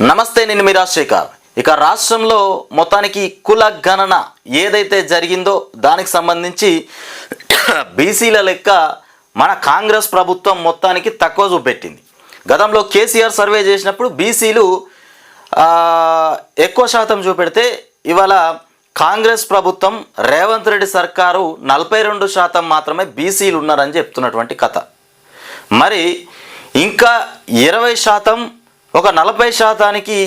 నమస్తే నేను మీ రాజశేఖర్. ఇక రాష్ట్రంలో మొత్తానికి కుల గణన ఏదైతే జరిగిందో దానికి సంబంధించి బీసీల లెక్క మన కాంగ్రెస్ ప్రభుత్వం మొత్తానికి తక్కువ చూపెట్టింది. గతంలో కేసీఆర్ సర్వే చేసినప్పుడు బీసీలు ఎక్కువ శాతం చూపెడితే ఇవాళ కాంగ్రెస్ ప్రభుత్వం రేవంత్ రెడ్డి సర్కారు నలభై రెండు శాతం మాత్రమే బీసీలు ఉన్నారని చెప్తున్నటువంటి కథ. మరి ఇంకా ఇరవై శాతం ఒక నలభై శాతానికి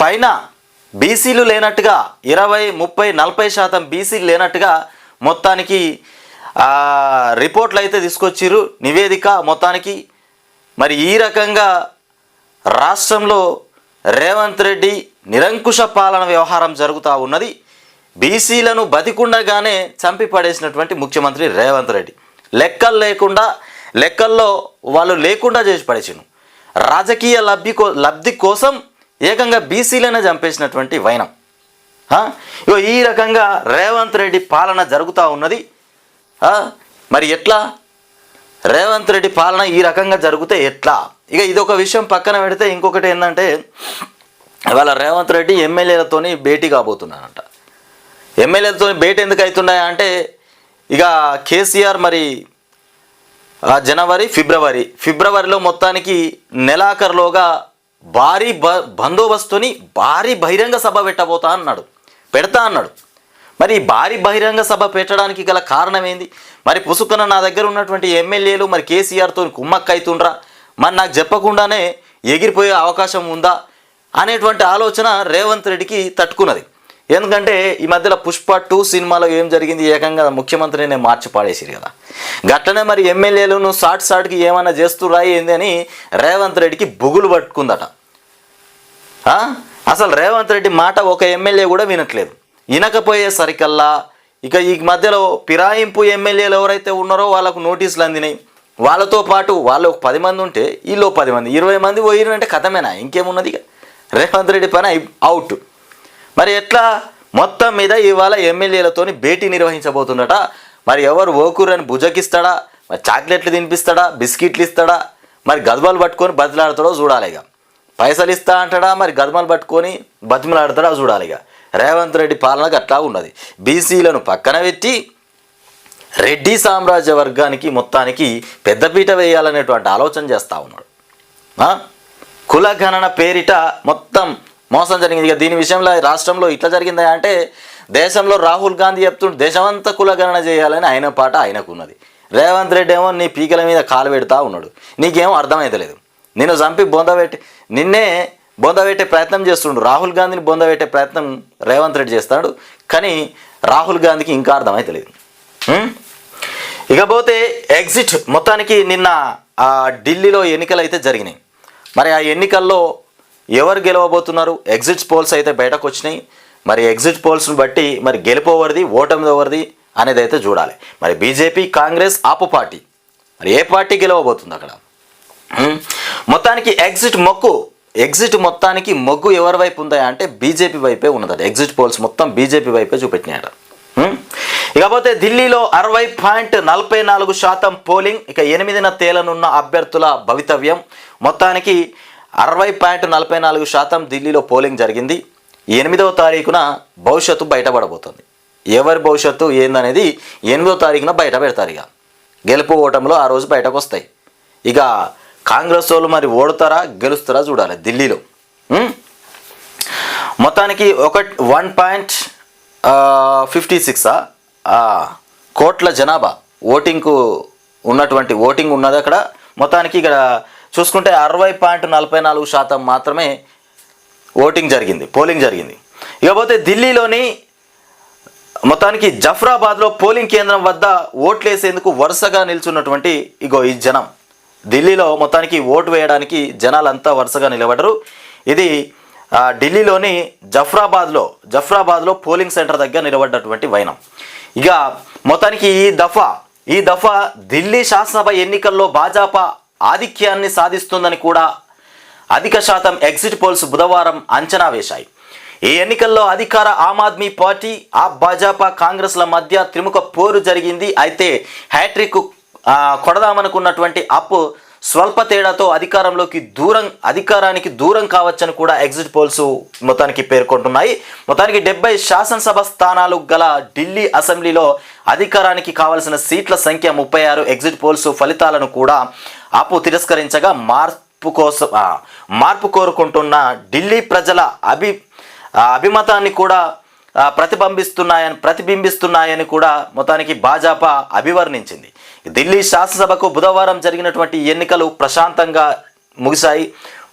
పైన బీసీలు లేనట్టుగా ఇరవై ముప్పై నలభై శాతం బీసీలు లేనట్టుగా మొత్తానికి రిపోర్ట్లు అయితే తీసుకొచ్చిర్రు. నివేదిక మొత్తానికి మరి ఈ రకంగా రాష్ట్రంలో రేవంత్ రెడ్డి నిరంకుశ పాలన వ్యవహారం జరుగుతూ ఉన్నది. బీసీలను బతికుండగానే చంపి పడేసినటువంటి ముఖ్యమంత్రి రేవంత్ రెడ్డి. లెక్కలు లేకుండా లెక్కల్లో వాళ్ళు లేకుండా చేసి పడేసిండు. రాజకీయ లబ్ధి కో లబ్ధి కోసం ఏకంగా బీసీలనే చంపేసినటువంటి వైనం. ఇగో ఈ రకంగా రేవంత్ రెడ్డి పాలన జరుగుతూ ఉన్నది. మరి ఎట్లా? రేవంత్ రెడ్డి పాలన ఈ రకంగా జరిగితే ఎట్లా? ఇక ఇదొక విషయం పక్కన పెడితే ఇంకొకటి ఏంటంటే ఇవాళ రేవంత్ రెడ్డి ఎమ్మెల్యేలతోని భేటీ కాబోతున్నానంట ఎమ్మెల్యేలతో భేటీ ఎందుకు అవుతున్నాయా అంటే ఇక కేసీఆర్ మరి జనవరి ఫిబ్రవరి. ఫిబ్రవరిలో మొత్తానికి నెలాఖరులోగా భారీ బ బందోబస్తుని భారీ బహిరంగ సభ పెట్టబోతా అన్నాడు. పెడతా అన్నాడు. మరి భారీ బహిరంగ సభ పెట్టడానికి గల కారణం ఏంది మరి పుసుకున్న నా దగ్గర ఉన్నటువంటి ఎమ్మెల్యేలు మరి కేసీఆర్తో కుమ్మక్క అవుతుండ్రా మరి నాకు చెప్పకుండానే ఎగిరిపోయే అవకాశం ఉందా? అనేటువంటి ఆలోచన రేవంత్ రెడ్డికి తట్టుకున్నది. ఎందుకంటే ఈ మధ్యలో పుష్ప టూ సినిమాలో ఏం జరిగింది ఏకంగా ముఖ్యమంత్రిని మార్చి పాడేసిరు కదా. గట్లనే మరి ఎమ్మెల్యేలను షార్ట్ షార్ట్కి ఏమైనా చేస్తురా ఏంది అని రేవంత్ రెడ్డికి బుగులు పట్టుకుందట. అసలు రేవంత్ రెడ్డి మాట ఒక ఎమ్మెల్యే కూడా వినట్లేదు. వినకపోయేసరికల్లా ఇక ఈ మధ్యలో పిరాయింపు ఎమ్మెల్యేలు ఎవరైతే ఉన్నారో వాళ్ళకు నోటీసులు అందినాయి. వాళ్ళతో పాటు వాళ్ళు ఒక పది మంది ఉంటే వీళ్ళు పది మంది ఇరవై మంది పోయినంటే కథమేనా? ఇంకేమున్నది ఇక? రేవంత్ రెడ్డి పైన అవుట్ మరి ఎట్లా? మొత్తం మీద ఇవాళ ఎమ్మెల్యేలతోని భేటీ నిర్వహించబోతుందట. మరి ఎవరు ఓకూరని భుజకిస్తాడా? మరి చాక్లెట్లు తినిపిస్తాడా? బిస్కెట్లు ఇస్తాడా? మరి గదబాలు పట్టుకొని బతిలాడతాడో చూడాలి ఇక పైసలు ఇస్తా అంటాడా? మరి గదమలు పట్టుకొని బతిమలాడతాడా చూడాలి ఇక రేవంత్ రెడ్డి పాలనకు అట్లా ఉన్నది. బీసీలను పక్కన పెట్టి రెడ్డి సామ్రాజ్య వర్గానికి మొత్తానికి పెద్దపీట వేయాలనేటువంటి ఆలోచన చేస్తూ ఉన్నాడు. కులగణన కుల గణన పేరిట మొత్తం మోసం జరిగింది. ఇక దీని విషయంలో రాష్ట్రంలో ఇట్లా జరిగిందా అంటే దేశంలో రాహుల్ గాంధీ చెప్తుంటే దేశమంతా కులగణన చేయాలని ఆయన పాట ఆయనకు ఉన్నది రేవంత్ రెడ్డి ఏమో నీ పీకల మీద కాలు పెడతా ఉన్నాడు. నీకేమో అర్థమైతలేదు. నిన్ను చంపి బొందబెట్టి నిన్నే బొందబెట్టే ప్రయత్నం చేస్తుండు. రాహుల్ గాంధీని బొందబెట్టే ప్రయత్నం రేవంత్ రెడ్డి చేస్తాడు. కానీ రాహుల్ గాంధీకి ఇంకా అర్థమైతలేదు. ఇకపోతే ఎగ్జిట్ మొత్తానికి నిన్న ఆ ఢిల్లీలో ఎన్నికలు అయితే జరిగినాయి. మరి ఆ ఎన్నికల్లో ఎవరు గెలవబోతున్నారు? ఎగ్జిట్ పోల్స్ అయితే బయటకు వచ్చినాయి మరి ఎగ్జిట్ పోల్స్ని బట్టి మరి గెలుపోవరిది ఓటమి ఎవరిది అనేది అయితే చూడాలి. మరి బీజేపీ కాంగ్రెస్ ఆపు పార్టీ. మరి ఏ పార్టీ గెలవబోతుంది అక్కడ? మొత్తానికి ఎగ్జిట్ మొక్కు ఎగ్జిట్ మొత్తానికి మొగ్గు ఎవరి వైపు ఉందా అంటే బీజేపీ వైపే ఉన్నదట. ఎగ్జిట్ పోల్స్ మొత్తం బీజేపీ వైపే చూపెట్టినాయట. ఇకపోతే ఢిల్లీలో అరవై పాయింట్ నలభై నాలుగు శాతం పోలింగ్ ఇక ఎనిమిదిన తేలనున్న అభ్యర్థుల భవితవ్యం. మొత్తానికి అరవై పాయింట్ నలభై నాలుగు శాతం ఢిల్లీలో పోలింగ్ జరిగింది. ఎనిమిదవ తారీఖున భవిష్యత్తు బయటపడబోతుంది. ఎవరి భవిష్యత్తు ఏందనేది ఎనిమిదో తారీఖున బయట పెడతారు ఇక. గెలుపు ఓటంలో ఆ రోజు బయటకు వస్తాయి ఇక కాంగ్రెస్ వాళ్ళు మరి ఓడతారా గెలుస్తారా చూడాలి ఢిల్లీలో. మొత్తానికి ఒక వన్ పాయింట్ ఫిఫ్టీ సిక్సా కోట్ల జనాభా ఓటింగ్కు ఉన్నటువంటి ఓటింగ్ ఉన్నది అక్కడ. మొత్తానికి ఇక్కడ చూసుకుంటే అరవై పాయింట్ నలభై నాలుగు శాతం మాత్రమే ఓటింగ్ జరిగింది పోలింగ్ జరిగింది. ఇకపోతే ఢిల్లీలోని మొత్తానికి జఫ్రాబాద్లో పోలింగ్ కేంద్రం వద్ద ఓట్లేసేందుకు వరుసగా నిల్చున్నటువంటి ఇగో ఈ జనం. ఢిల్లీలో మొత్తానికి ఓటు వేయడానికి జనాలంతా వరుసగా నిలబడరు. ఇది ఢిల్లీలోని జఫ్రాబాద్లో జఫ్రాబాద్లో పోలింగ్ సెంటర్ దగ్గర నిలబడ్డటువంటి వైనం. ఇక మొత్తానికి ఈ దఫా ఈ దఫా ఢిల్లీ శాసనసభ ఎన్నికల్లో భాజపా ఆధిక్యాన్ని సాధిస్తుందని కూడా అధిక శాతం ఎగ్జిట్ పోల్స్ బుధవారం అంచనా వేశాయి. ఈ ఎన్నికల్లో అధికార ఆమ్ ఆద్మీ పార్టీ ఆ భాజపా కాంగ్రెస్ల మధ్య త్రిముఖ పోరు జరిగింది. అయితే హ్యాట్రిక్ కొడదామనుకున్నటువంటి అప్పు స్వల్ప తేడాతో అధికారంలోకి దూరం అధికారానికి దూరం కావచ్చని కూడా ఎగ్జిట్ పోల్స్ మొత్తానికి పేర్కొంటున్నాయి. మొత్తానికి డెబ్బై శాసనసభ స్థానాలు గల ఢిల్లీ అసెంబ్లీలో అధికారానికి కావలసిన సీట్ల సంఖ్య ముప్పై ఆరు. ఎగ్జిట్ పోల్స్ ఫలితాలను కూడా ఆపు తిరస్కరించగా మార్పు కోసం మార్పు కోరుకుంటున్న ఢిల్లీ ప్రజల అభి అభిమతాన్ని కూడా ప్రతిబింబిస్తున్నాయని ప్రతిబింబిస్తున్నాయని కూడా మొత్తానికి భాజపా అభివర్ణించింది. ఢిల్లీ శాసనసభకు బుధవారం జరిగినటువంటి ఎన్నికలు ప్రశాంతంగా ముగిశాయి.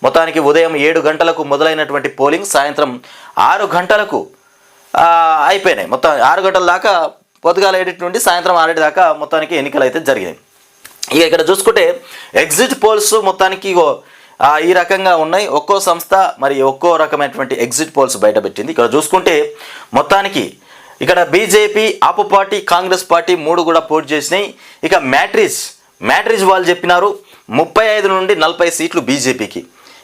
మొత్తానికి ఉదయం ఏడు గంటలకు మొదలైనటువంటి పోలింగ్ సాయంత్రం ఆరు గంటలకు అయిపోయినాయి. మొత్తం ఆరు గంటల దాకా పొద్దుగాల ఏడింటి నుండి సాయంత్రం ఆరేటి దాకా మొత్తానికి ఎన్నికలు అయితే జరిగినాయి. ఇక ఇక్కడ చూసుకుంటే ఎగ్జిట్ పోల్స్ మొత్తానికి ఈ రకంగా ఉన్నాయి. ఒక్కో సంస్థ మరి ఒక్కో రకమైనటువంటి ఎగ్జిట్ పోల్స్ బయటపెట్టింది. ఇక్కడ చూసుకుంటే మొత్తానికి ఇక్కడ బీజేపీ ఆపు పార్టీ కాంగ్రెస్ పార్టీ మూడు కూడా పోటీ చేసినాయి. ఇక మ్యాట్రిస్ మ్యాట్రిస్ వాళ్ళు చెప్పినారు ముప్పై ఐదు నుండి నలభై సీట్లు బీజేపీకి.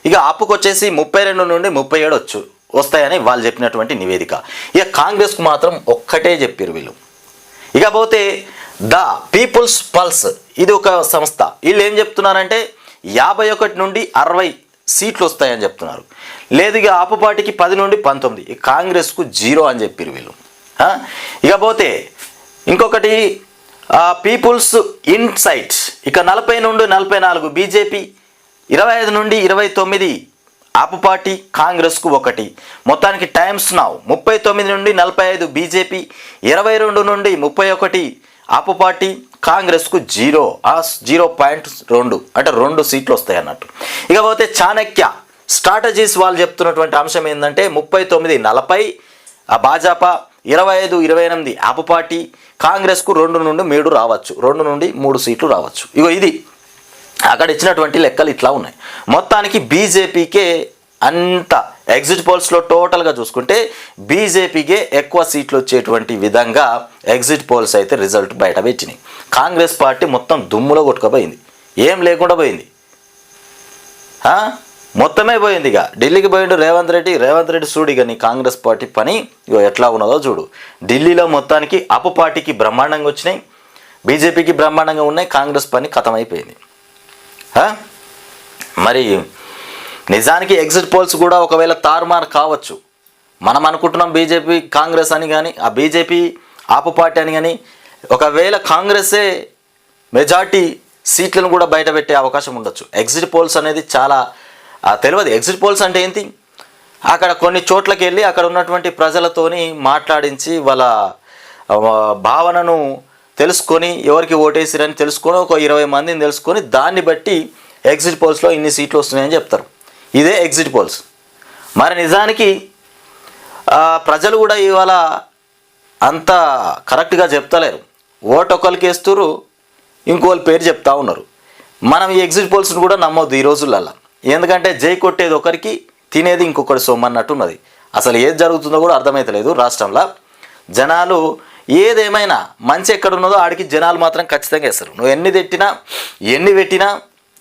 ఇక ఆపుకు వచ్చేసి ముప్పై రెండు నుండి ముప్పై ఏడు వచ్చు వస్తాయని వాళ్ళు చెప్పినటువంటి నివేదిక. ఇక కాంగ్రెస్కు మాత్రం ఒక్కటే చెప్పారు వీళ్ళు. ఇకపోతే ద పీపుల్స్ పల్స్ ఇది ఒక సంస్థ. వీళ్ళు ఏం చెప్తున్నారంటే యాభై ఒకటి నుండి అరవై సీట్లు వస్తాయని చెప్తున్నారు. లేదు ఇక ఆపుపాటికి పది నుండి పంతొమ్మిది. కాంగ్రెస్కు జీరో అని చెప్పారు వీళ్ళు. ఇకపోతే ఇంకొకటి పీపుల్స్ ఇన్సైట్. ఇక నలభై నుండి నలభై నాలుగు బీజేపీ ఇరవై ఐదు నుండి ఇరవై తొమ్మిది ఆపు పార్టీ కాంగ్రెస్కు ఒకటి. మొత్తానికి టైమ్స్ నావ్ ముప్పై తొమ్మిది నుండి నలభై ఐదు బీజేపీ ఇరవై రెండు నుండి ముప్పై ఒకటి ఆపు పార్టీ కాంగ్రెస్కు జీరో ఆ జీరో పాయింట్ రెండు అంటే రెండు సీట్లు వస్తాయి అన్నట్టు ఇకపోతే చాణక్య స్ట్రాటజీస్ వాళ్ళు చెప్తున్నటువంటి అంశం ఏంటంటే ముప్పై తొమ్మిది నలభై ఆ భాజపా ఇరవై ఐదు ఇరవై ఎనిమిది ఆపు పార్టీ కాంగ్రెస్కు రెండు నుండి మూడు రావచ్చు రెండు నుండి మూడు సీట్లు రావచ్చు. ఇగో ఇది. అక్కడ ఇచ్చినటువంటి లెక్కలు ఇట్లా ఉన్నాయి. మొత్తానికి బీజేపీకే అంత ఎగ్జిట్ పోల్స్లో టోటల్గా చూసుకుంటే బీజేపీకే ఎక్కువ సీట్లు వచ్చేటువంటి విధంగా ఎగ్జిట్ పోల్స్ అయితే రిజల్ట్ బయట పెట్టినాయి. కాంగ్రెస్ పార్టీ మొత్తం దుమ్ములో కొట్టుకుపోయింది. ఏం లేకుండా పోయింది. మొత్తమే పోయింది ఇక. ఢిల్లీకి పోయిండు రేవంత్ రెడ్డి. రేవంత్ రెడ్డి చూడు ఇక నీ కాంగ్రెస్ పార్టీ పని ఇగో ఎట్లా ఉన్నదో చూడు. ఢిల్లీలో మొత్తానికి అప్పు పార్టీకి బ్రహ్మాండంగా వచ్చినాయి. బీజేపీకి బ్రహ్మాండంగా ఉన్నాయి. కాంగ్రెస్ పని ఖతమైపోయింది మరి నిజానికి ఎగ్జిట్ పోల్స్ కూడా ఒకవేళ తారుమారు కావచ్చు. మనం అనుకుంటున్నాం బీజేపీ కాంగ్రెస్ అని కానీ ఆ బీజేపీ ఆపు పార్టీ అని కానీ ఒకవేళ కాంగ్రెసే మెజార్టీ సీట్లను కూడా బయటపెట్టే అవకాశం ఉండొచ్చు. ఎగ్జిట్ పోల్స్ అనేది చాలా తెలియదు. ఎగ్జిట్ పోల్స్ అంటే ఏంటి? అక్కడ కొన్ని చోట్లకి వెళ్ళి అక్కడ ఉన్నటువంటి ప్రజలతోని మాట్లాడించి వాళ్ళ భావనను తెలుసుకొని ఎవరికి ఓటేసిరని తెలుసుకొని ఒక ఇరవై మందిని తెలుసుకొని దాన్ని బట్టి ఎగ్జిట్ పోల్స్లో ఇన్ని సీట్లు వస్తున్నాయని చెప్తారు. ఇదే ఎగ్జిట్ పోల్స్ మరి నిజానికి ప్రజలు కూడా ఇవాళ అంత కరెక్ట్గా చెప్తలేరు. ఓటు ఒకరికి వేస్తున్నారు ఇంకోళ్ళ పేరు చెప్తా ఉన్నారు. మనం ఈ ఎగ్జిట్ పోల్స్ని కూడా నమ్మొద్దు ఈ రోజులల్లో. ఎందుకంటే జై కొట్టేది ఒకరికి తినేది ఇంకొకటి సొమ్మన్నట్టు ఉన్నది. అసలు ఏది జరుగుతుందో కూడా అర్థమైతలేదు రాష్ట్రంలో. జనాలు ఏదేమైనా మంచి ఎక్కడ ఉన్నదో ఆడికి జనాలు మాత్రం ఖచ్చితంగా వేస్తారు. నువ్వు ఎన్ని తెట్టినా ఎన్ని పెట్టినా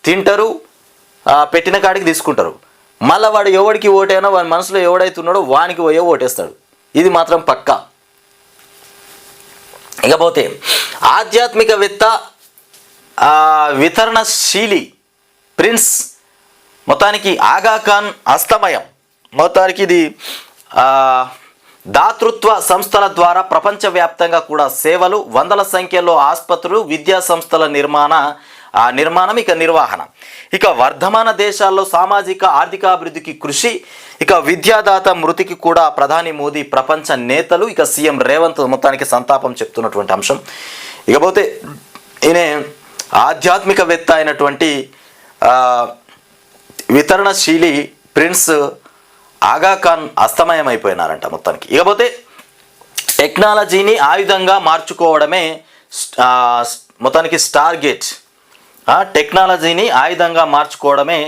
తింటారు పెట్టిన కాడికి తీసుకుంటారు. మళ్ళీ వాడు ఎవడికి ఓటైనా వాడి మనసులో ఎవడైతున్నాడో వానికి పోయే ఓటేస్తాడు. ఇది మాత్రం పక్కా. ఇకపోతే ఆధ్యాత్మికవేత్త వితరణశీలి ప్రిన్స్ మొత్తానికి ఆగాఖాన్ అస్తమయం. మొత్తానికి ఇది దాతృత్వ సంస్థల ద్వారా ప్రపంచవ్యాప్తంగా కూడా సేవలు వందల సంఖ్యలో ఆసుపత్రులు విద్యా సంస్థల నిర్మాణ ఆ నిర్మాణం ఇక నిర్వహణ. ఇక వర్ధమాన దేశాల్లో సామాజిక ఆర్థికాభివృద్ధికి కృషి ఇక విద్యాదాత మృతికి కూడా ప్రధాని మోదీ ప్రపంచ నేతలు ఇక సీఎం రేవంత్ మొత్తానికి సంతాపం చెప్తున్నటువంటి అంశం. ఇకపోతే ఈయన ఆధ్యాత్మికవేత్త అయినటువంటి వితరణశీలి ప్రిన్స్ ఆగాఖాన్ అస్తమయమైపోయినారంట అస్తమయం మొత్తానికి. ఇకపోతే టెక్నాలజీని ఆయుధంగా మార్చుకోవడమే మొత్తానికి స్టార్ గేట్ టెక్నాలజీని ఆయుధంగా మార్చుకోవడమే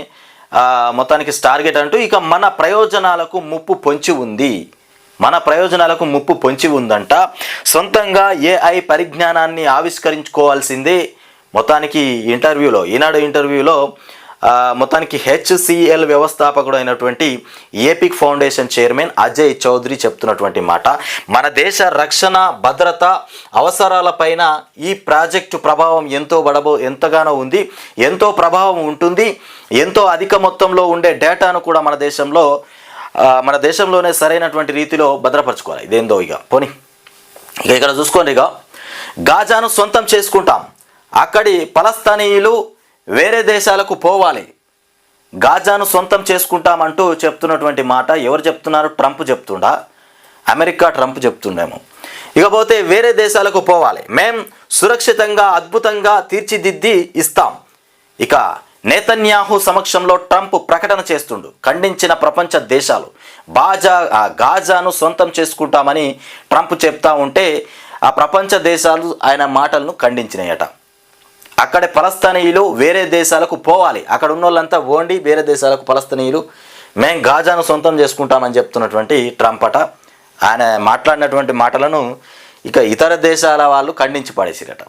మొత్తానికి టార్గెట్ అంటూ ఇక మన ప్రయోజనాలకు ముప్పు పొంచి ఉంది. మన ప్రయోజనాలకు ముప్పు పొంచి ఉందంట. సొంతంగా ఏఐ పరిజ్ఞానాన్ని ఆవిష్కరించుకోవాల్సిందే మొత్తానికి ఇంటర్వ్యూలో ఈనాడు ఇంటర్వ్యూలో మొత్తానికి హెచ్సిఎల్ వ్యవస్థాపకుడు అయినటువంటి Epic foundation chairman Ajay Chowdary చెప్తున్నటువంటి మాట. మన దేశ రక్షణ భద్రత అవసరాలపైన ఈ ప్రాజెక్టు ప్రభావం ఎంతో బడబో ఎంతగానో ఉంది. ఎంతో ప్రభావం ఉంటుంది. ఎంతో అధిక మొత్తంలో ఉండే డేటాను కూడా మన దేశంలో మన దేశంలోనే సరైనటువంటి రీతిలో భద్రపరచుకోవాలి. ఇదేందో ఇక. పోనీ. ఇక ఇక్కడ చూసుకోండి ఇక. గాజాను సొంతం చేసుకుంటాం. అక్కడి పలస్తనీయులు వేరే దేశాలకు పోవాలి. గాజాను సొంతం చేసుకుంటామంటూ చెప్తున్నటువంటి మాట ఎవరు చెప్తున్నారు? ట్రంప్ చెప్తుండా? అమెరికా ట్రంప్ చెప్తుండేమో. ఇకపోతే వేరే దేశాలకు పోవాలి. మేం సురక్షితంగా అద్భుతంగా తీర్చిదిద్ది ఇస్తాం. ఇక నేతన్యాహు సమక్షంలో ట్రంప్ ప్రకటన చేస్తుండు. ఖండించిన ప్రపంచ దేశాలు. బాజా ఆ గాజాను సొంతం చేసుకుంటామని ట్రంప్ చెప్తా ఉంటే ఆ ప్రపంచ దేశాలు ఆయన మాటలను ఖండించినాయట. అక్కడ పలస్తనీయులు వేరే దేశాలకు పోవాలి. అక్కడ ఉన్న వాళ్ళంతా ఓండి వేరే దేశాలకు పలస్తనీయులు. మేము గాజాను సొంతం చేసుకుంటామని చెప్తున్నటువంటి ట్రంప్ అట. ఆయన మాట్లాడినటువంటి మాటలను ఇక ఇతర దేశాల వాళ్ళు ఖండించి పడేసిరట.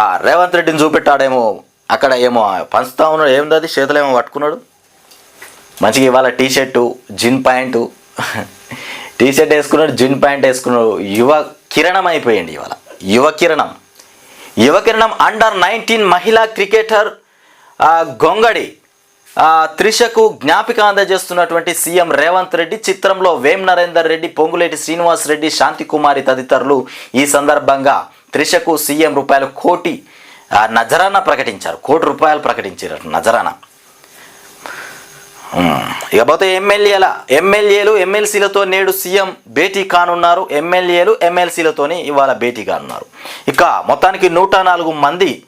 ఆ రేవంత్ రెడ్డిని చూపెట్టాడేమో అక్కడ ఏమో పంచుతా ఉన్నాడు. ఏముంది అది? చేతులేమో పట్టుకున్నాడు. మంచిగా ఇవాళ T shirt jean pant. T shirt వేసుకున్నాడు జిన్ ప్యాంట్ వేసుకున్నాడు. యువ కిరణం అయిపోయింది ఇవాళ. యువ కిరణం. యువకిరణం అండర్ నైన్టీన్ మహిళా క్రికెటర్ గొంగడి త్రిషకు జ్ఞాపిక అందజేస్తున్నటువంటి సీఎం రేవంత్ రెడ్డి చిత్రంలో వేం నరేందర్ రెడ్డి పొంగులేటి శ్రీనివాస్ రెడ్డి శాంతికుమారి తదితరులు ఈ సందర్భంగా త్రిషకు సీఎం రూపాయలు కోటి నజరాన నజరానా ప్రకటించారు. కోటి రూపాయలు ప్రకటించారు. నజరానా. ఇకపోతే ఎమ్మెల్యేల ఎమ్మెల్యేలు ఎమ్మెల్సీలతో నేడు సీఎం భేటీ కానున్నారు. ఎమ్మెల్యేలు ఎమ్మెల్సీలతోని ఇవాళ భేటీ కానున్నారు. ఇక మొత్తానికి నూట నాలుగు మంది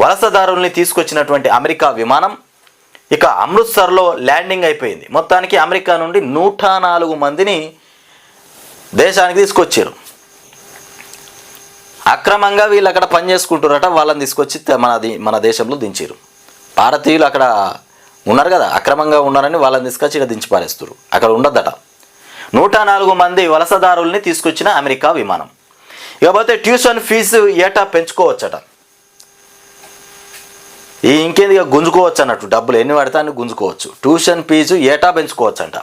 వలసదారుల్ని తీసుకొచ్చినటువంటి అమెరికా విమానం ఇక అమృత్సర్లో ల్యాండింగ్ అయిపోయింది. మొత్తానికి అమెరికా నుండి నూట నాలుగు మందిని దేశానికి తీసుకొచ్చారు. అక్రమంగా వీళ్ళు అక్కడ పని వాళ్ళని తీసుకొచ్చి మన మన దేశంలో దించారు. భారతీయులు అక్కడ ఉన్నారు కదా అక్రమంగా ఉన్నారని వాళ్ళని తీసుకొచ్చి ఇక్కడ దించి పారేస్తారు అక్కడ ఉండద్దట. నూట నాలుగు మంది వలసదారుల్ని తీసుకొచ్చిన అమెరికా విమానం. ఇకపోతే ట్యూషన్ ఫీజు ఏటా పెంచుకోవచ్చట. ఈ ఇంకేంది ఇక గుంజుకోవచ్చు అన్నట్టు డబ్బులు ఎన్ని పడితే అని గుంజుకోవచ్చు. ట్యూషన్ ఫీజు ఏటా పెంచుకోవచ్చు అంట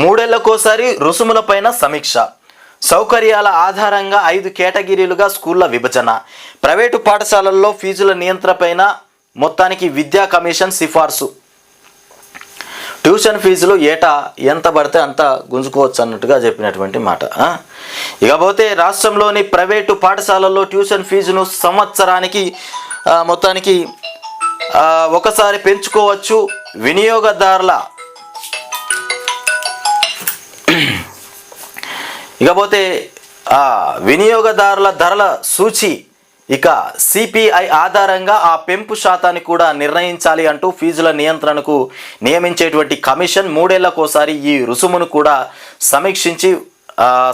మూడేళ్ళకోసారి రుసుములపైన సమీక్ష. సౌకర్యాల ఆధారంగా ఐదు కేటగిరీలుగా స్కూళ్ళ విభజన. ప్రైవేటు పాఠశాలల్లో ఫీజుల నియంత్రణపైన మొత్తానికి విద్యా కమిషన్ సిఫార్సు. ట్యూషన్ ఫీజులు ఏటా ఎంత పడితే అంత గుంజుకోవచ్చు అన్నట్టుగా చెప్పినటువంటి మాట ఇకపోతే రాష్ట్రంలోని ప్రైవేటు పాఠశాలల్లో ట్యూషన్ ఫీజును సంవత్సరానికి మొత్తానికి ఒకసారి పెంచుకోవచ్చు వినియోగదారుల. ఇకపోతే వినియోగదారుల ధరల సూచి ఇక సిపిఐ ఆధారంగా ఆ పెంపు శాతాన్ని కూడా నిర్ణయించాలి అంటూ ఫీజుల నియంత్రణకు నియమించేటువంటి కమిషన్ మూడేళ్ళకోసారి ఈ రుసుమును కూడా సమీక్షించి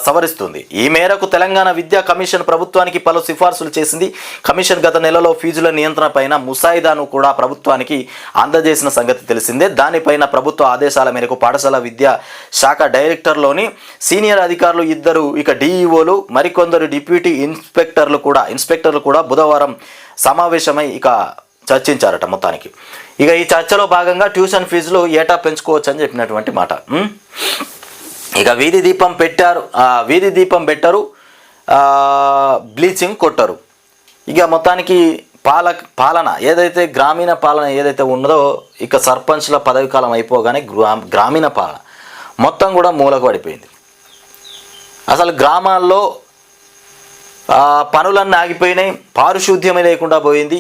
సవరిస్తుంది. ఈ మేరకు తెలంగాణ విద్యా కమిషన్ ప్రభుత్వానికి పలు సిఫార్సులు చేసింది. కమిషన్ గత నెలలో ఫీజుల నియంత్రణ పైన ముసాయిదాను కూడా ప్రభుత్వానికి అందజేసిన సంగతి తెలిసిందే. దానిపైన ప్రభుత్వ ఆదేశాల మేరకు పాఠశాల విద్యా శాఖ డైరెక్టర్లోని సీనియర్ అధికారులు ఇద్దరు ఇక డిఈఓలు మరికొందరు డిప్యూటీ ఇన్స్పెక్టర్లు కూడా ఇన్స్పెక్టర్లు కూడా బుధవారం సమావేశమై ఇక చర్చించారట మొత్తానికి. ఇక ఈ చర్చలో భాగంగా ట్యూషన్ ఫీజులు ఏటా పెంచుకోవచ్చు అని చెప్పినటువంటి మాట. ఇక వీధి దీపం పెట్టారు వీధి దీపం పెట్టరు బ్లీచింగ్ కొట్టరు. ఇక మొత్తానికి పాల పాలన ఏదైతే గ్రామీణ పాలన ఏదైతే ఉన్నదో ఇక సర్పంచ్ల పదవి కాలం అయిపోగానే గ్రామీణ పాలన మొత్తం కూడా మూలకు పడిపోయింది. అసలు గ్రామాల్లో పనులన్నీ ఆగిపోయినాయి పారిశుద్ధ్యమే లేకుండా పోయింది.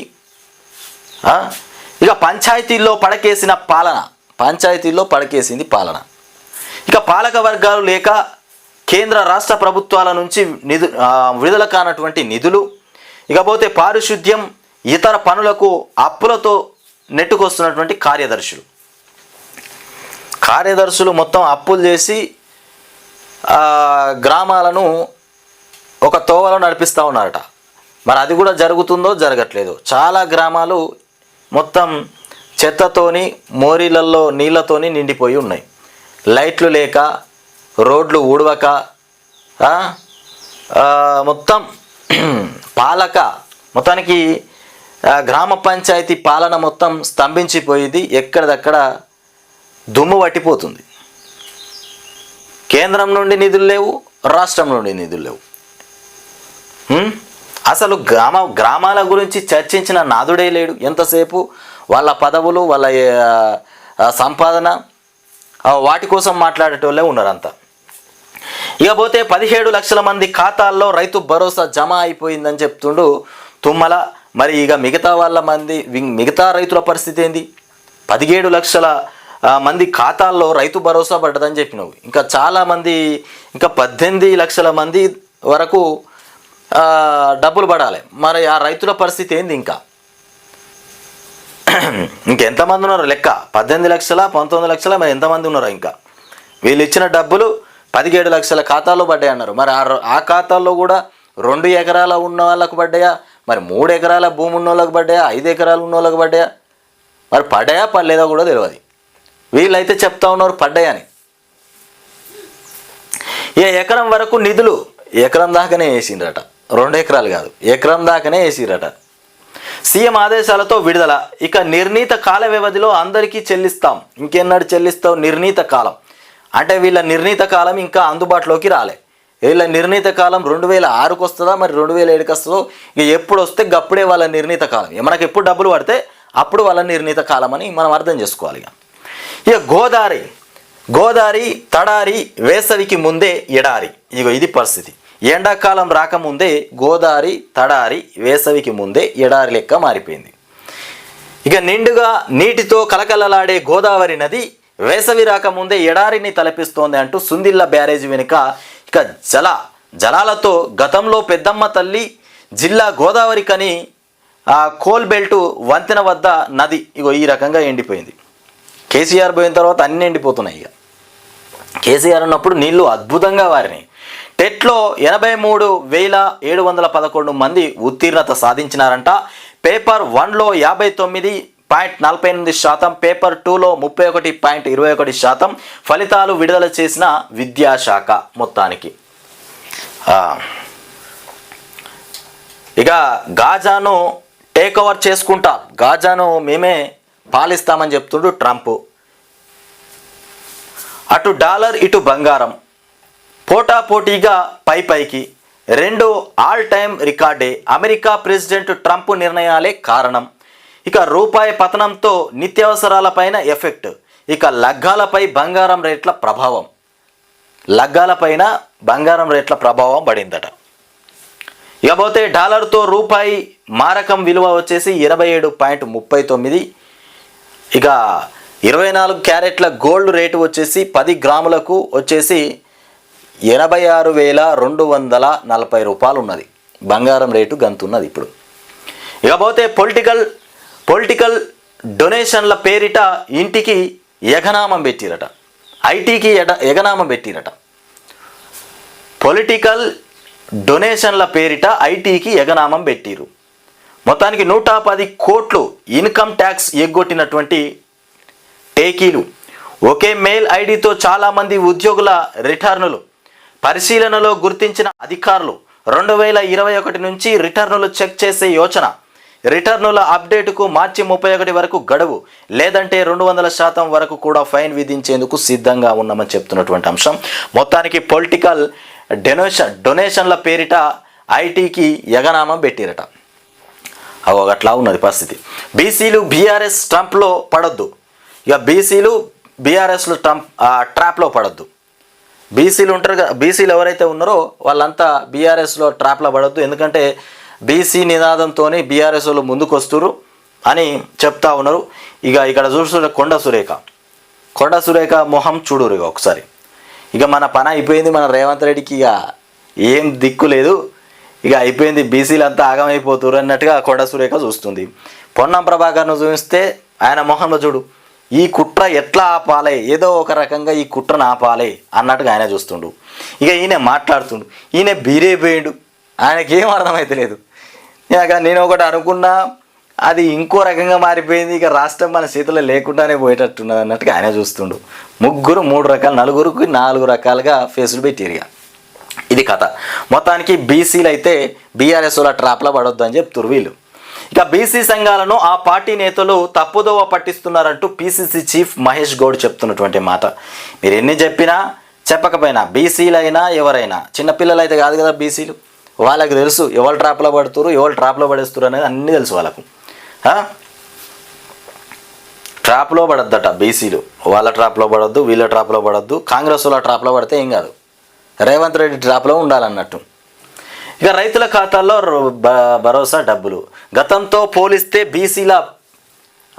ఇక పంచాయతీల్లో పడకేసిన పాలన పంచాయతీల్లో పడకేసింది పాలన. ఇక పాలక వర్గాలు లేక కేంద్ర రాష్ట్ర ప్రభుత్వాల నుంచి నిధు విడుదల కానటువంటి నిధులు ఇకపోతే పారిశుద్ధ్యం ఇతర పనులకు అప్పులతో నెట్టుకొస్తున్నటువంటి కార్యదర్శులు. కార్యదర్శులు మొత్తం అప్పులు చేసి గ్రామాలను ఒక తోవలో నడిపిస్తూ ఉన్నారట. మరి అది కూడా జరుగుతుందో జరగట్లేదు. చాలా గ్రామాలు మొత్తం చెత్తతోని మోరీలల్లో నీళ్ళతోని నిండిపోయి ఉన్నాయి. లైట్లు లేక రోడ్లు ఊడవక మొత్తం పాలక మొత్తానికి గ్రామ పంచాయతీ పాలన మొత్తం స్తంభించిపోయింది. ఎక్కడిదక్కడ దుమ్ము పట్టిపోతుంది. కేంద్రం నుండి నిధులు లేవు రాష్ట్రం నుండి నిధులు లేవు. అసలు గ్రామ గ్రామాల గురించి చర్చించిన నాదుడే లేడు. ఎంతసేపు? వాళ్ళ పదవులు వాళ్ళ సంపాదన వాటి కోసం మాట్లాడేటోళ్ళే ఉన్నారంతా. ఇకపోతే పదిహేడు లక్షల మంది ఖాతాల్లో రైతు భరోసా జమ అయిపోయిందని చెప్తుండు తుమ్మల. మరి ఇక మిగతా వాళ్ళ మంది మిగతా రైతుల పరిస్థితి ఏంది? పదిహేడు లక్షల మంది ఖాతాల్లో రైతు భరోసా పడ్డదని చెప్పినావు. ఇంకా చాలామంది ఇంకా పద్దెనిమిది లక్షల మంది వరకు డబ్బులు పడాలి. మరి ఆ రైతుల పరిస్థితి ఏంది ఇంకా? ఇంకెంతమంది ఉన్నారు లెక్క? పద్దెనిమిది లక్షల పంతొమ్మిది లక్షల మరి ఎంతమంది ఉన్నారు ఇంకా? వీళ్ళు ఇచ్చిన డబ్బులు పదిహేడు లక్షల ఖాతాలో పడ్డాయి అన్నారు. మరి ఆ ఆ ఖాతాల్లో కూడా రెండు ఎకరాల ఉన్న వాళ్ళకు పడ్డాయా? మరి మూడు ఎకరాల భూమి ఉన్న వాళ్ళకి పడ్డాయా? ఐదు ఎకరాలు ఉన్న వాళ్ళకి పడ్డాయా? మరి పడ్డాయా పడలేదా కూడా తెలియదు వీళ్ళైతే చెప్తా ఉన్నారు పడ్డాయని. ఏ ఎకరం వరకు నిధులు? ఎకరం దాకానే వేసిండ్రట. రెండు ఎకరాలు కాదు. ఎకరం దాకానే వేసిరట సీఎం ఆదేశాలతో విడుదల. ఇక నిర్ణీత కాల వ్యవధిలో అందరికీ చెల్లిస్తాం. ఇంకెన్నాడు చెల్లిస్తావు? నిర్ణీత కాలం. అంటే వీళ్ళ నిర్ణీత కాలం ఇంకా అందుబాటులోకి రాలే. వీళ్ళ నిర్ణీత కాలం రెండు వేల ఆరుకు వస్తుందా? మరి రెండు వేల ఏడుకి వస్తుందో? ఇక ఎప్పుడు వస్తే గప్పుడే వాళ్ళ నిర్ణీత కాలం. మనకు ఎప్పుడు డబ్బులు పడితే అప్పుడు వాళ్ళ నిర్ణీత కాలం అని మనం అర్థం చేసుకోవాలి ఇక. ఇక గోదావరి గోదావరి తడారి వేసవికి ముందే ఎడారి. ఇక ఇది పరిస్థితి. ఎండాకాలం రాకముందే గోదావరి తడారి వేసవికి ముందే ఎడారి లెక్క మారిపోయింది. ఇక నిండుగా నీటితో కలకలలాడే గోదావరి నది వేసవి రాకముందే ఎడారిని తలపిస్తోంది అంటూ సుందిల్ల బ్యారేజ్ వెనుక ఇక జల జలాలతో గతంలో పెద్దమ్మ తల్లి జిల్లా గోదావరి కని ఆ కోల్ బెల్ట్ వంతెన వద్ద నది ఇగో ఈ రకంగా ఎండిపోయింది. కేసీఆర్ పోయిన తర్వాత అన్నీ ఎండిపోతున్నాయి ఇక. కేసీఆర్ ఉన్నప్పుడు నీళ్ళు అద్భుతంగా వారినాయి. టెట్లో ఎనభై మూడు వేల ఏడు వందల పదకొండు మంది ఉత్తీర్ణత సాధించినారంట. పేపర్ వన్లో యాభై తొమ్మిది పాయింట్ నలభై ఎనిమిది శాతం పేపర్ టూలో ముప్పై ఒకటి పాయింట్ ఇరవై ఒకటి శాతం ఫలితాలు విడుదల చేసిన విద్యాశాఖ మొత్తానికి. ఇక గాజాను టేక్ ఓవర్ చేసుకుంటా. గాజాను మేమే పాలిస్తామని చెప్తుండు ట్రంప్. అటు డాలర్ ఇటు బంగారం. పోటాపోటీగా పై పైకి. రెండు ఆల్ టైమ్ రికార్డే అమెరికా ప్రెసిడెంట్ ట్రంప్ నిర్ణయాలే కారణం. ఇక రూపాయి పతనంతో నిత్యావసరాలపైన ఎఫెక్ట్. ఇక లగ్గాలపై బంగారం రేట్ల ప్రభావం. లగ్గాలపైన బంగారం రేట్ల ప్రభావం పడిందట. ఇకపోతే డాలర్తో రూపాయి మారకం విలువ వచ్చేసి ఇరవై ఏడు పాయింట్ ముప్పై తొమ్మిది. ఇక ఇరవై నాలుగు క్యారెట్ల గోల్డ్ రేటు వచ్చేసి పది గ్రాములకు వచ్చేసి ఎనభై ఆరు వేల రెండు వందల నలభై రూపాయలు ఉన్నది బంగారం రేటు గంతున్నది ఇప్పుడు. ఇకపోతే పొలిటికల్ పొలిటికల్ డొనేషన్ల పేరిట ఇంటికి ఎగనామం పెట్టిరట. ఐటీకి ఎడ ఎగనామం పెట్టిరట. పొలిటికల్ డొనేషన్ల పేరిట ఐటీకి ఎగనామం పెట్టిరు. మొత్తానికి నూట పది కోట్లు ఇన్కమ్ ట్యాక్స్ ఎగ్గొట్టినటువంటి టేకీలు. ఒకే మెయిల్ ఐడితో చాలామంది ఉద్యోగుల రిటర్నులు పరిశీలనలో గుర్తించిన అధికారులు రెండు వేల ఇరవై ఒకటి నుంచి రిటర్నులు చెక్ చేసే యోచన. రిటర్నుల అప్డేటుకు మార్చి ముప్పై ఒకటి వరకు గడువు. లేదంటే రెండు వందల శాతం వరకు కూడా ఫైన్ విధించేందుకు సిద్ధంగా ఉన్నామని చెప్తున్నటువంటి అంశం. మొత్తానికి పొలిటికల్ డొనేషన్ డొనేషన్ల పేరిట ఐటీకి యగనామం పెట్టిరట. అవు అట్లా ఉన్నది పరిస్థితి. బీసీలు బీఆర్ఎస్ ట్రంప్లో పడొద్దు. ఇక బీసీలు బీఆర్ఎస్లో ట్రంప్ ఆ, ట్రాప్లో పడొద్దు. బీసీలు ఉంటారు కదా బీసీలు ఎవరైతే ఉన్నారో వాళ్ళంతా బీఆర్ఎస్లో ట్రాప్లో పడద్దు. ఎందుకంటే బీసీ నినాదంతో బీఆర్ఎస్ వాళ్ళు ముందుకు అని చెప్తా ఉన్నారు. ఇక ఇక్కడ చూస్తుంటే కొండ సురేఖ. కొండ సురేఖ మొహం చూడురు ఇక ఒకసారి. ఇక మన పని అయిపోయింది మన రేవంత్ రెడ్డికి ఇక. ఏం దిక్కు లేదు. ఇక అయిపోయింది బీసీలు అంతా ఆగమైపోతురు అన్నట్టుగా కొండ సురేఖ చూస్తుంది. పొన్నం ప్రభాకర్ను చూపిస్తే ఆయన మొహంలో చూడు. ఈ కుట్ర ఎట్లా ఆపాలి? ఏదో ఒక రకంగా ఈ కుట్రను ఆపాలి అన్నట్టుగా ఆయన చూస్తుండు. ఇక ఈయన మాట్లాడుతుండు. ఈయన బీరైపోయిండు ఆయనకి ఏం అర్థమైతే లేదు ఇక నేను ఒకటి అనుకున్నా అది ఇంకో రకంగా మారిపోయింది. ఇక రాష్ట్రం మన చేతిలో లేకుండానే పోయేటట్టున్నది అన్నట్టుగా ఆయన చూస్తుండు. ముగ్గురు మూడు రకాలు నలుగురికి నాలుగు రకాలుగా ఫేసులు పెట్టారు ఇక. ఇది కథ. మొత్తానికి బీసీలు అయితే బీఆర్ఎస్ వాళ్ళ ట్రాప్లో పడొద్దు అని చెప్తున్నారు వీళ్ళు. ఇక బీసీ సంఘాలను ఆ పార్టీ నేతలు తప్పుదోవ పట్టిస్తున్నారంటూ పీసీసీ చీఫ్ మహేష్ గౌడ్ చెప్తున్నటువంటి మాట. మీరు ఎన్ని చెప్పినా చెప్పకపోయినా బీసీలైనా ఎవరైనా చిన్నపిల్లలు అయితే కాదు కదా బీసీలు వాళ్ళకి తెలుసు ఎవరు ట్రాప్లో పడుతురు ఎవరు ట్రాప్లో పడేస్తారు అనేది అన్నీ తెలుసు వాళ్ళకు. ట్రాప్లో పడద్దట బీసీలు. వాళ్ళ ట్రాప్లో పడద్దు వీళ్ళ ట్రాప్లో పడద్దు కాంగ్రెస్ వాళ్ళ ట్రాప్లో పడితే ఏం కాదు. రేవంత్ రెడ్డి ట్రాప్లో ఉండాలన్నట్టు. ఇక రైతుల ఖాతాల్లో రో- బ- భరోసా డబ్బులు. గతంతో పోలిస్తే బీసీల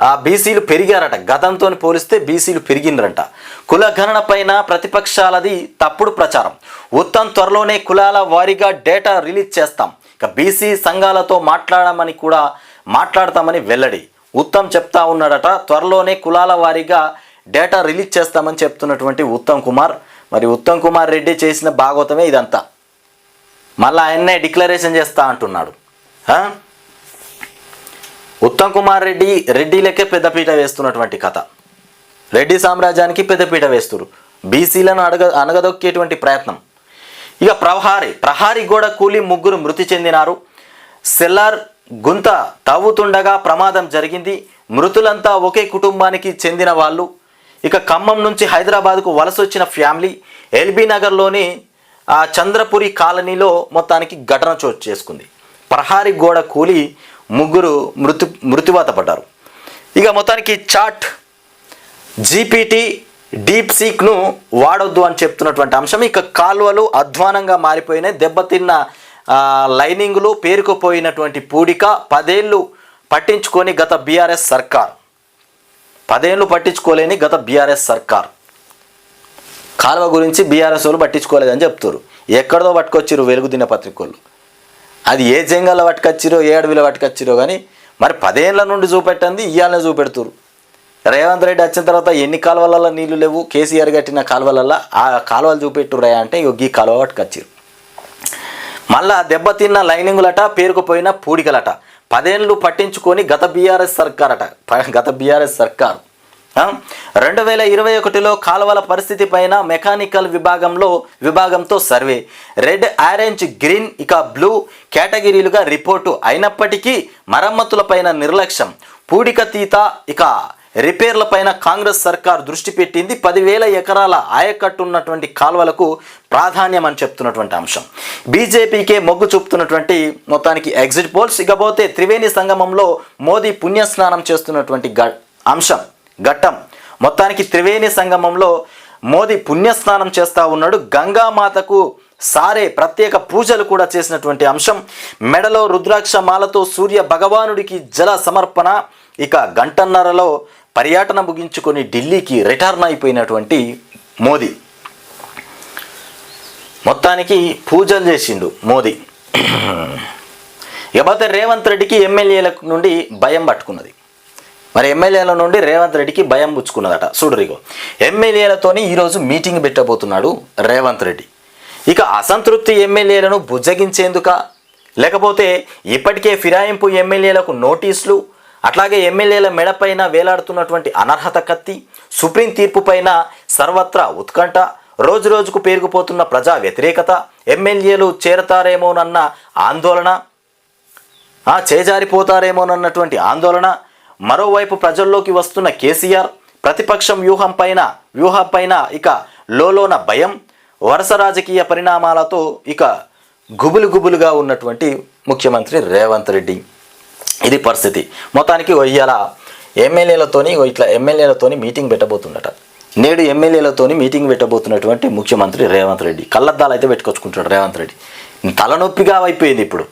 ఆ బీసీలు పెరిగారట. గతంతో పోలిస్తే బీసీలు పెరిగిండ్రంట కుల గణన పైన ప్రతిపక్షాలది తప్పుడు ప్రచారం. ఉత్తం త్వరలోనే కులాల వారీగా డేటా రిలీజ్ చేస్తాం. ఇక బీసీ సంఘాలతో మాట్లాడమని కూడా మాట్లాడతామని వెల్లడి. ఉత్తమ్ చెప్తా ఉన్నాడట త్వరలోనే కులాల వారీగా డేటా రిలీజ్ చేస్తామని చెప్తున్నటువంటి ఉత్తమ్ కుమార్. మరి ఉత్తమ్ కుమార్ రెడ్డి చేసిన భాగవతమే ఇదంతా. మళ్ళీ ఆయన్నే డిక్లరేషన్ చేస్తా అంటున్నాడు. ఉత్తమ్ కుమార్ రెడ్డి రెడ్డిలకే పెద్దపీట వేస్తున్నటువంటి కథ. రెడ్డి సామ్రాజ్యానికి పెద్దపీట వేస్తురు. బీసీలను అడగ అనగదొక్కేటువంటి ప్రయత్నం. ఇక ప్రహారి ప్రహారి గోడ కూలి ముగ్గురు మృతి చెందినారు. సెల్లార్ గుంత తవ్వుతుండగా ప్రమాదం జరిగింది. మృతులంతా ఒకే కుటుంబానికి చెందిన వాళ్ళు. ఇక ఖమ్మం నుంచి హైదరాబాద్కు వలస వచ్చిన ఫ్యామిలీ. ఎల్బీ నగర్లోని ఆ చంద్రపురి కాలనీలో మొత్తానికి ఘటన చోటు చేసుకుంది. ప్రహారి గోడ కూలి ముగ్గురు మృతి మృతివాత పడ్డారు. ఇక మొత్తానికి చాట్ జీపీటీ డీప్ సీక్ను వాడొద్దు అని చెప్తున్నటువంటి అంశం. ఇక కాలువలు అధ్వానంగా మారిపోయినాయి. దెబ్బతిన్న లైనింగ్లు లైనింగులు పేరుకుపోయినటువంటి పూడిక పదేళ్ళు పట్టించుకొని గత బీఆర్ఎస్ సర్కార్. పదేళ్ళు పట్టించుకోలేని గత బీఆర్ఎస్ సర్కార్. కాలువ గురించి బీఆర్ఎస్ వాళ్ళు పట్టించుకోలేదని చెప్తారు ఎక్కడదో పట్టుకొచ్చారు వెలుగు దిన పత్రికలు అది ఏ జంగల్లో పట్టుకొచ్చిరో ఏ అడవిలో పట్టుకొచ్చిరో కానీ మరి పదేళ్ళ నుండి చూపెట్టండి ఇవాళనే చూపెడుతురు రేవంత్ రెడ్డి వచ్చిన తర్వాత ఎన్ని కాలువలలో నీళ్ళు లేవు కేసీఆర్ కట్టిన కాలువలలో ఆ కాలువలు చూపెట్టురా అంటే ఇగో ఈ కాలువ పట్టుకొచ్చిరు మళ్ళా దెబ్బతిన్న లైనింగులట పేరుకుపోయిన పూడికలట. పదేళ్ళు పట్టించుకొని గత బీఆర్ఎస్ సర్కారట ప- గత బీఆర్ఎస్ సర్కార్. రెండు వేల ఇరవై ఒకటిలో కాలువల పరిస్థితి పైన మెకానికల్ విభాగంలో విభాగంతో సర్వే. రెడ్ ఆరెంజ్ గ్రీన్ ఇక బ్లూ కేటగిరీలుగా రిపోర్టు అయినప్పటికీ మరమ్మతులపైన నిర్లక్ష్యం. పూడిక తీత ఇక రిపేర్లపైన కాంగ్రెస్ సర్కార్ దృష్టి పెట్టింది. పదివేల ఎకరాల ఆయకట్టు ఉన్నటువంటి కాలువలకు ప్రాధాన్యం అని చెప్తున్నటువంటి అంశం. బీజేపీకే మొగ్గు చూపుతున్నటువంటి మొత్తానికి ఎగ్జిట్ పోల్స్. ఇకపోతే త్రివేణి సంగమంలో మోదీ పుణ్యస్నానం చేస్తున్నటువంటి గ అంశం. ఘట్టం. మొత్తానికి త్రివేణి సంగమంలో మోదీ పుణ్యస్నానం చేస్తూ ఉన్నాడు. గంగామాతకు సారే ప్రత్యేక పూజలు కూడా చేసినటువంటి అంశం. మెడలో రుద్రాక్ష మాలతో సూర్య భగవానుడికి జల సమర్పణ. ఇక గంటన్నరలో పర్యటన ముగించుకొని ఢిల్లీకి రిటర్న్ అయిపోయినటువంటి మోదీ. మొత్తానికి పూజలు చేసిండు మోదీ. ఇకపోతే రేవంత్ రెడ్డికి ఎమ్మెల్యేల నుండి భయం పట్టుకున్నది. మరి ఎమ్మెల్యేల నుండి రేవంత్ రెడ్డికి భయం పుచ్చుకున్నదట. చూడరిగో ఎమ్మెల్యేలతోని ఈరోజు మీటింగ్ పెట్టబోతున్నాడు రేవంత్ రెడ్డి. ఇక అసంతృప్తి ఎమ్మెల్యేలను బుజ్జగించేందుక లేకపోతే ఇప్పటికే ఫిరాయింపు ఎమ్మెల్యేలకు నోటీసులు అట్లాగే ఎమ్మెల్యేల మెడపైన వేలాడుతున్నటువంటి అనర్హత కత్తి సుప్రీం తీర్పు పైన సర్వత్రా ఉత్కంఠ రోజు రోజుకు పేరుకుపోతున్న ప్రజా వ్యతిరేకత ఎమ్మెల్యేలు చేరతారేమోనన్న ఆందోళన చేజారిపోతారేమోనన్నటువంటి ఆందోళన మరోవైపు ప్రజల్లోకి వస్తున్న కేసీఆర్ ప్రతిపక్షం వ్యూహం పైన వ్యూహం పైన ఇక లోలోన భయం వరుస రాజకీయ పరిణామాలతో ఇక గుబులు గుబులుగా ఉన్నటువంటి ముఖ్యమంత్రి రేవంత్ రెడ్డి. ఇది పరిస్థితి. మొత్తానికి ఇవాళ ఎమ్మెల్యేలతోని ఇట్లా ఎమ్మెల్యేలతోని మీటింగ్ పెట్టబోతుండట నేడు ఎమ్మెల్యేలతోని మీటింగ్ పెట్టబోతున్నటువంటి ముఖ్యమంత్రి రేవంత్ రెడ్డి. కళ్ళద్దాలు అయితే పెట్టుకొచ్చుకుంటాడు రేవంత్ రెడ్డి. తలనొప్పిగా అయిపోయింది ఇప్పుడు.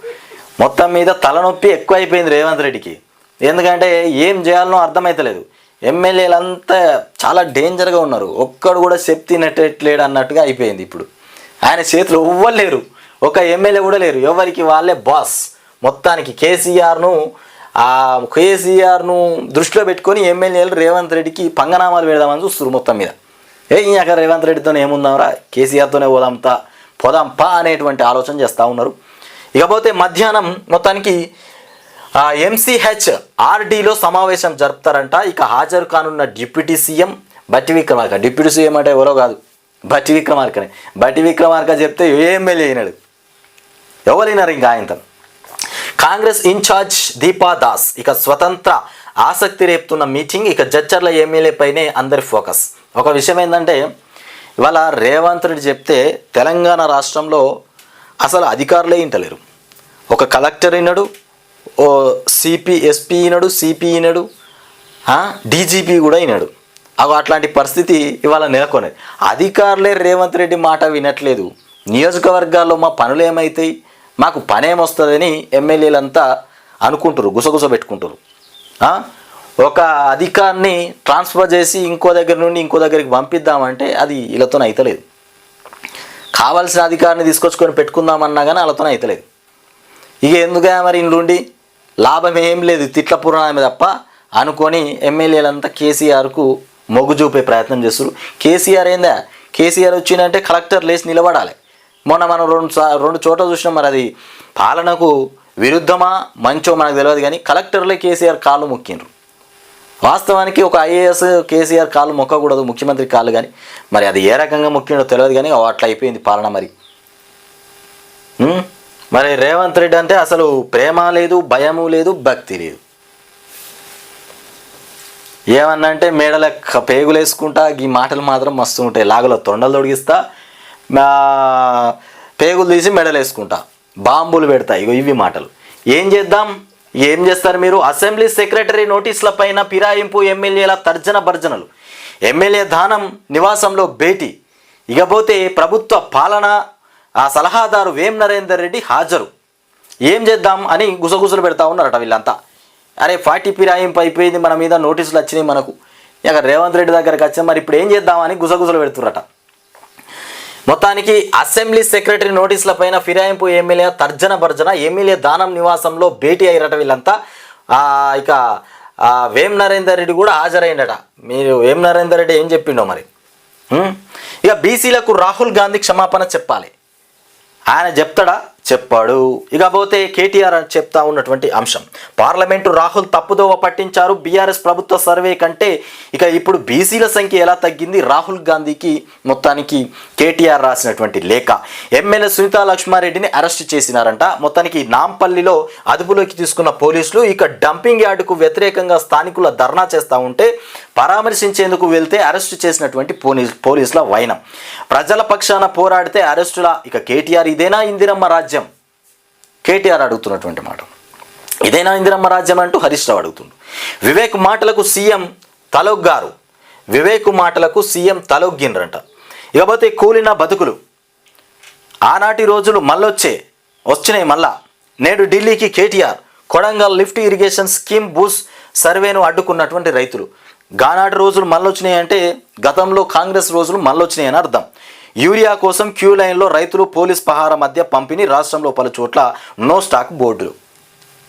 మొత్తం మీద తలనొప్పి ఎక్కువ అయిపోయింది రేవంత్ రెడ్డికి. ఎందుకంటే ఏం చేయాలనో అర్థమవుతలేదు ఎమ్మెల్యేలంతా చాలా డేంజర్గా ఉన్నారు. ఒక్కడు కూడా శక్తి నెట్టట్లేడు అన్నట్టుగా అయిపోయింది ఇప్పుడు. ఆయన చేతిలో ఎవ్వరు లేరు. ఒక ఎమ్మెల్యే కూడా లేరు. ఎవరికి? వాళ్ళే బాస్. మొత్తానికి కేసీఆర్ను ఆ కేసీఆర్ను దృష్టిలో పెట్టుకొని ఎమ్మెల్యేలు రేవంత్ రెడ్డికి పంగనామాలు పెడదామని చూస్తున్నారు మొత్తం మీద. ఏ అక్కడ రేవంత్ రెడ్డితోనే ఏముందాంరా కేసీఆర్తోనే పోదాంతా పోదాంపా అనేటువంటి ఆలోచన చేస్తూ ఉన్నారు. ఇకపోతే మధ్యాహ్నం మొత్తానికి ఎంసీహెచ్ ఆర్డీలో సమావేశం జరుపుతారంట. ఇక హాజరు కానున్న డిప్యూటీ సీఎం బట్టి విక్రమార్క. డిప్యూటీ సీఎం అంటే ఎవరో కాదు. బట్టి విక్రమార్కనే. బట్టి విక్రమార్క చెప్తే ఏ ఎమ్మెల్యే అయినాడు? ఎవరైనారు ఇంకా ఆయనతో కాంగ్రెస్ ఇన్ఛార్జ్ దీపా దాస్. ఇక స్వతంత్ర ఆసక్తి రేపుతున్న మీటింగ్ ఇక జడ్చర్ల ఎమ్మెల్యేపైనే అందరి ఫోకస్. ఒక విషయం ఏంటంటే ఇవాళ రేవంత్ రెడ్డి చెప్తే తెలంగాణ రాష్ట్రంలో అసలు అధికారులే ఇంటలేరు. ఒక కలెక్టర్ అయినాడు ఓ సిపి ఎస్పీ అయినాడు సిపి అయినాడు డీజీపీ కూడా అయినాడు అగో అట్లాంటి పరిస్థితి ఇవాళ నెలకొనేది అధికారులే రేవంత్ రెడ్డి మాట వినట్లేదు. నియోజకవర్గాల్లో మా పనులు ఏమవుతాయి మాకు పనేమొస్తుందని ఎమ్మెల్యేలంతా అనుకుంటారు గుసగుస పెట్టుకుంటారు ఒక అధికారిని ట్రాన్స్ఫర్ చేసి ఇంకో దగ్గర నుండి ఇంకో దగ్గరికి పంపిద్దామంటే అది వీళ్ళతో అయితలేదు. కావాల్సిన అధికారిని తీసుకొచ్చుకొని పెట్టుకుందామన్నా కానీ వాళ్ళతో అయితలేదు. ఇక ఎందుకు మరి ఇండ్లుండి లాభం ఏం లేదు తిట్ల పురాణమే తప్ప అనుకొని ఎమ్మెల్యేలంతా కేసీఆర్కు మొగ్గు చూపే ప్రయత్నం చేస్తారు కేసీఆర్ ఏందా? కేసీఆర్ వచ్చిందంటే కలెక్టర్ లేచి నిలబడాలి. మొన్న మనం రెండు రెండు చోట్ల చూసినాం మరి అది పాలనకు విరుద్ధమా మంచో మనకు తెలియదు కానీ కలెక్టర్లే కేసీఆర్ కాళ్ళు మొక్కిండ్రు. వాస్తవానికి ఒక ఐఏఎస్ కేసీఆర్ కాళ్ళు మొక్కకూడదు ముఖ్యమంత్రి కాళ్ళు కానీ. మరి అది ఏ రకంగా మొక్కిండో తెలియదు కానీ అట్లా అయిపోయింది పాలన మరి. మరి రేవంత్ రెడ్డి అంటే అసలు ప్రేమ లేదు భయము లేదు భక్తి లేదు. ఏమన్నంటే మేడల పేగులేసుకుంటా పేగులు ఈ మాటలు మాత్రం మస్తు ఉంటాయి. లాగలో తొండలు తొడిగిస్తా పేగులు తీసి మెడలేసుకుంటా. బాంబులు పెడతా ఇగో ఇవి మాటలు. ఏం చేద్దాం? ఏం చేస్తారు మీరు? అసెంబ్లీ సెక్రటరీ నోటీసుల పైన ఫిరాయింపు ఎమ్మెల్యేల తర్జన భర్జనలు. ఎమ్మెల్యే దానం నివాసంలో భేటీ. ఇకపోతే ప్రభుత్వ పాలన ఆ సలహాదారు వేం నరేందర్ రెడ్డి హాజరు. ఏం చేద్దాం అని గుసగుసలు పెడతా ఉన్నారట వీళ్ళంతా. అరే ఫార్టీ పిరాయింపు అయిపోయింది మన మీద నోటీసులు వచ్చినాయి మనకు. ఇక రేవంత్ రెడ్డి దగ్గరకు వచ్చాం మరి ఇప్పుడు ఏం చేద్దామని గుసగుసలు పెడుతురట మొత్తానికి అసెంబ్లీ సెక్రటరీ నోటీసుల పైన ఫిరాయింపు ఎమ్మెల్యే తర్జన భర్జన ఎమ్మెల్యే దానం నివాసంలో భేటీ అయ్యారట వీళ్ళంతా. ఇక వేం నరేందర్ రెడ్డి కూడా హాజరైండట. మీరు వేం నరేందర్ రెడ్డి ఏం చెప్పిండో మరి? ఇక బీసీలకు రాహుల్ గాంధీ క్షమాపణ చెప్పాలి. ఆయన చెప్తాడా? చెప్పాడు. ఇకపోతే కేటీఆర్ అని చెప్తా ఉన్నటువంటి అంశం. పార్లమెంటు రాహుల్ తప్పుదోవ పట్టించారు. బీఆర్ఎస్ ప్రభుత్వ సర్వే కంటే ఇక ఇప్పుడు బీసీల సంఖ్య ఎలా తగ్గింది? రాహుల్ గాంధీకి మొత్తానికి కేటీఆర్ రాసినటువంటి లేఖ. ఎమ్మెల్యే సునీతా లక్ష్మారెడ్డిని అరెస్ట్ చేసినారంట. మొత్తానికి నాంపల్లిలో అదుపులోకి తీసుకున్న పోలీసులు ఇక డంపింగ్ యార్డుకు వ్యతిరేకంగా స్థానికుల ధర్నా చేస్తూ ఉంటే పరామర్శించేందుకు వెళ్తే అరెస్టు చేసినటువంటి పోలీస్ పోలీసుల వైనం. ప్రజల పక్షాన పోరాడితే అరెస్టుల ఇక కేటీఆర్ ఇదేనా ఇందిరమ్మ రాజ్యం? కేటీఆర్ అడుగుతున్నటువంటి మాట. ఇదైనా ఇందిరమ్మ రాజ్యం అంటూ హరీష్ రావు అడుగుతుండు. వివేక్ మాటలకు సీఎం తలొగ్గారు. వివేక్ మాటలకు సీఎం తలొగ్గినరంట ఇకపోతే కూలిన బతుకులు. ఆనాటి రోజులు మళ్ళొచ్చే వచ్చినాయి మళ్ళా. నేడు ఢిల్లీకి KTR Kodangal lift irrigation scheme బూస్ సర్వేను అడ్డుకున్నటువంటి రైతులు. గానాటి రోజులు మళ్ళొచ్చినాయి అంటే గతంలో కాంగ్రెస్ రోజులు మళ్ళొచ్చినాయి అని అర్థం. యూరియా కోసం క్యూ లైన్లో రైతులు పోలీస్ పహార మధ్య పంపిణీ రాష్ట్రంలో పలు చోట్ల నో స్టాక్ బోర్డులు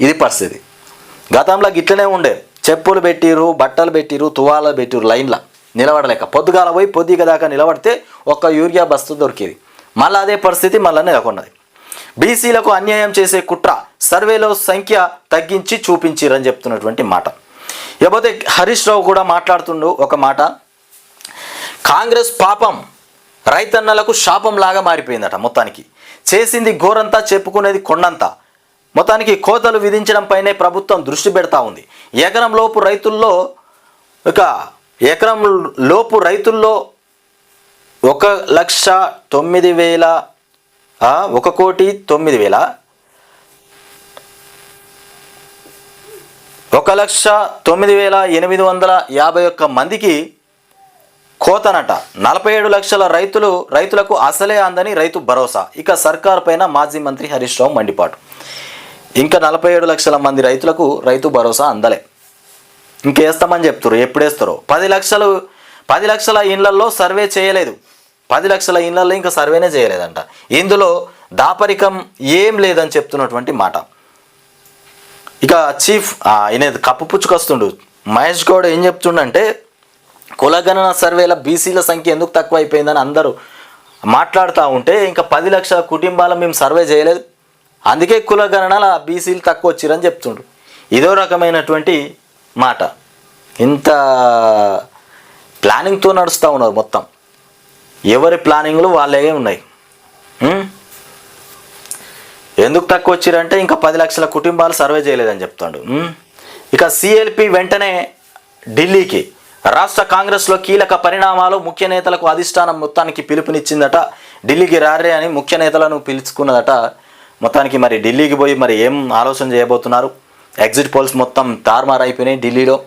ఇది పరిస్థితి. గతంలో గిట్లనే ఉండే. చెప్పులు పెట్టిరు బట్టలు పెట్టిరు తువాలు పెట్టిరు లైన్ల. నిలబడలేక. పొద్దుగాల పోయి పొద్దుగ దాకా నిలబడితే ఒక్క యూరియా బస్తు దొరికేది. మళ్ళీ అదే పరిస్థితి మళ్ళీ నెలకొన్నది. బీసీలకు అన్యాయం చేసే కుట్ర సర్వేలో సంఖ్య తగ్గించి చూపించిరని చెప్తున్నటువంటి మాట. ఇకపోతే హరీష్ రావు కూడా మాట్లాడుతుండు ఒక మాట. కాంగ్రెస్ పాపం రైతన్నలకు శాపంలాగా మారిపోయిందట మొత్తానికి. చేసింది ఘోరంతా చెప్పుకునేది కొండంతా. మొత్తానికి కోతలు విధించడం పైనే ప్రభుత్వం దృష్టి పెడతా ఉంది. ఎకరం లోపు రైతుల్లో ఇక ఎకరం లోపు రైతుల్లో ఒక లక్ష తొమ్మిది వేల ఒక కోటి తొమ్మిది వేల ఒక లక్ష తొమ్మిది వేల ఎనిమిది వందల యాభై ఒక్క మందికి కోతనట. నలభై ఏడు లక్షల రైతులు రైతులకు అసలే అందని రైతు భరోసా. ఇక సర్కార్ పైన మాజీ మంత్రి హరీష్ రావు మండిపాటు. ఇంకా నలభై ఏడు లక్షల మంది రైతులకు రైతు భరోసా అందలే. ఇంకేస్తామని చెప్తారు ఎప్పుడేస్తారో? పది లక్షలు పది లక్షల ఇండ్లల్లో సర్వే చేయలేదు. పది లక్షల ఇళ్ళలో ఇంకా సర్వేనే చేయలేదంట. ఇందులో దాపరికం ఏం లేదని చెప్తున్నటువంటి మాట. ఇక చీఫ్ ఈయన కప్పు పుచ్చుకొస్తుండు. మహేష్ గౌడ్ ఏం చెప్తుండంటే కులగణన సర్వేల బీసీల సంఖ్య ఎందుకు తక్కువ అయిపోయిందని అందరూ మాట్లాడుతూ ఉంటే ఇంకా పది లక్షల కుటుంబాల మేము సర్వే చేయలేదు. అందుకే కులగణనల బీసీలు తక్కువ వచ్చిరని చెప్తుండ్రు. ఇదో రకమైనటువంటి మాట. ఇంత ప్లానింగ్తో నడుస్తూ ఉన్నారు మొత్తం. ఎవరి ప్లానింగ్లు వాళ్ళే ఉన్నాయి. ఎందుకు తక్కువ వచ్చిరంటే ఇంకా పది లక్షల కుటుంబాలు సర్వే చేయలేదని చెప్తాడు. ఇక సిఎల్పి వెంటనే ఢిల్లీకి రాష్ట్ర కాంగ్రెస్లో కీలక పరిణామాలు ముఖ్య నేతలకు అధిష్టానం మొత్తానికి పిలుపునిచ్చిందట. ఢిల్లీకి రారే అని ముఖ్య నేతలను పిలుచుకున్నదట. మొత్తానికి మరి ఢిల్లీకి పోయి మరి ఏం ఆలోచన చేయబోతున్నారు? ఎగ్జిట్ పోల్స్ మొత్తం తారుమారైపోయినాయి అయిపోయినాయి ఢిల్లీలో.